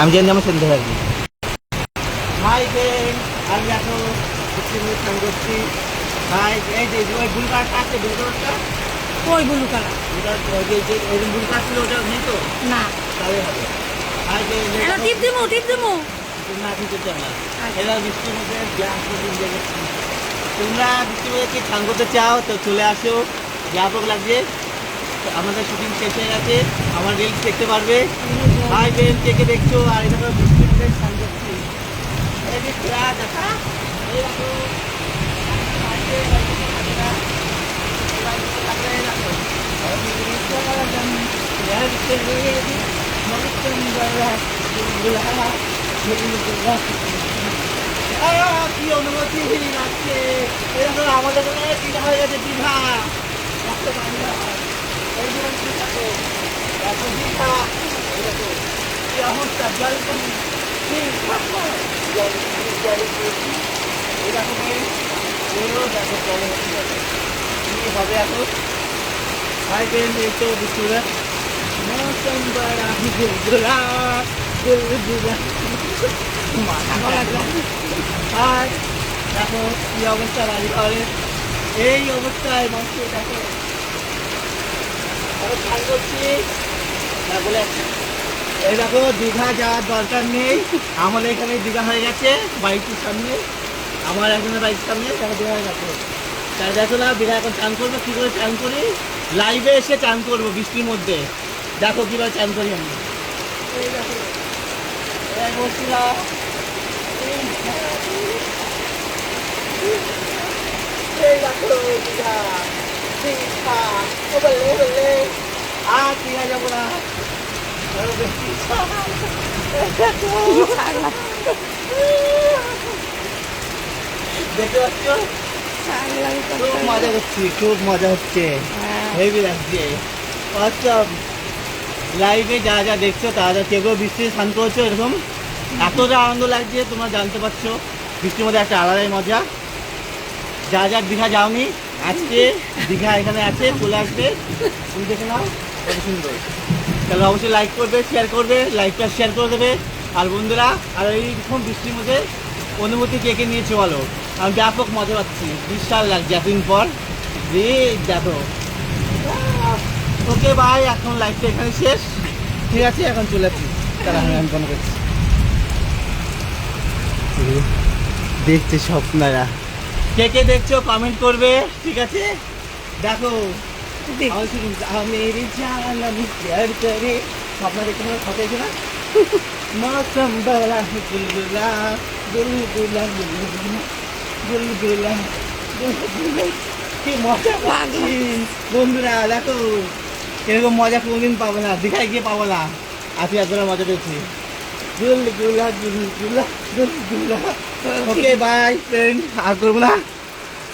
আমি জানি আমার সন্ধ্যে থাকবি হাই ফ্রেন্ড আমি এখন করছি। হাই এই যে ওই বুল কার্ডটা আছে বুল কার্ডটা ওই ব্লু কালার ওটা ওই যে যে ওই বুল কার্ড ছিল ওটা নেই তো? না। তাহলে হবে। হাই এটা টিপ দিমু টিপ দিমু। না কিন্তু না আচ্ছা। এরা বৃষ্টির মধ্যে গ্যাস তোমরা বৃষ্টির মধ্যে কি করতে চাও তো চলে আসো। লাগছে তো আমাদের শুটিং শেষ হয়ে গেছে। আমার রিলস দেখতে পারবে। ভাই বেন কে দেখছ? আর এটা মুসলিমদের সংযুক্তি দেখা? কি অনুমতি আমাদের মনে হয় বিধা হয়ে গেছে বিধা অবস্থা, জল কম। এই দেখো জলে হবে এখন হাই ফ্রেন্ড এই তো বিস্কুরা মৌসুম বড়া মাথা খারাপ। আর দেখো কি অবস্থা ঘরে এই অবস্থায় মানুষ দেখো আমি স্নান করছি না বলে এই দেখো দীঘা যাওয়ার দরকার নেই আমাদের এখানে দীঘা হয়ে গেছে বাড়িটির সামনে আমার একজনের বাড়ির সামনে দেখো দীঘা হয়ে গেছে তাই দেখো না দীঘা এখন চান করব কী করে চান করি লাইভে এসে চান করব বৃষ্টির মধ্যে দেখো কীভাবে চান করি আমি এই দেখো এই বসছিলাম এই দেখো দীঘা দীঘা ও খুব মজা হচ্ছে লাগছে লাইভে যা যা দেখছ তা যা কেউ বৃষ্টি স্নান করছ এরকম এতটা আনন্দ লাগছে তোমরা জানতে পারছ বৃষ্টির মধ্যে একটা আলাদাই মজা যা যা দীঘা যাওনি আজকে দীঘা এখানে আছে, চলে আসবে। তুমি দেখে নাও, কত সুন্দর। তাহলে অবশ্যই লাইক করবে শেয়ার করবে লাইকটা শেয়ার করে দেবে। আর বন্ধুরা, আর এইরকম বৃষ্টির মধ্যে অনুমতি কে কে নিয়েছে বলো? আমি ব্যাপক মজা পাচ্ছি, বিশাল লাগছে এতদিন পর। রে দেখো ওকে ভাই এখন লাইফটা এখানে শেষ। ঠিক আছে, এখন চলে যাচ্ছি তাহলে আমি এখন কোনো করছি। দেখছে স্বপ্নারা। কে কে দেখছ কমেন্ট করবে ঠিক আছে? দেখো আমার শুধু মেরি জান আমি প্যার করে স্বপ্ন দেখতে আমার কথা হয়েছে না? মৌসম বড়া বুলবুলা বুলবুলা বুলবুলা বুলবুলা বুলবুলা। কি মজা পাচ্ছি। বন্ধুরা দেখো এরকম মজা কোনোদিন পাবো না দীঘায় গিয়ে পাবো না। আজকে এতটা মজা পেয়েছি। গুলগুলা গুলগুলা গুলগুলা ওকে বাই ফ্রেন্ড আর করব না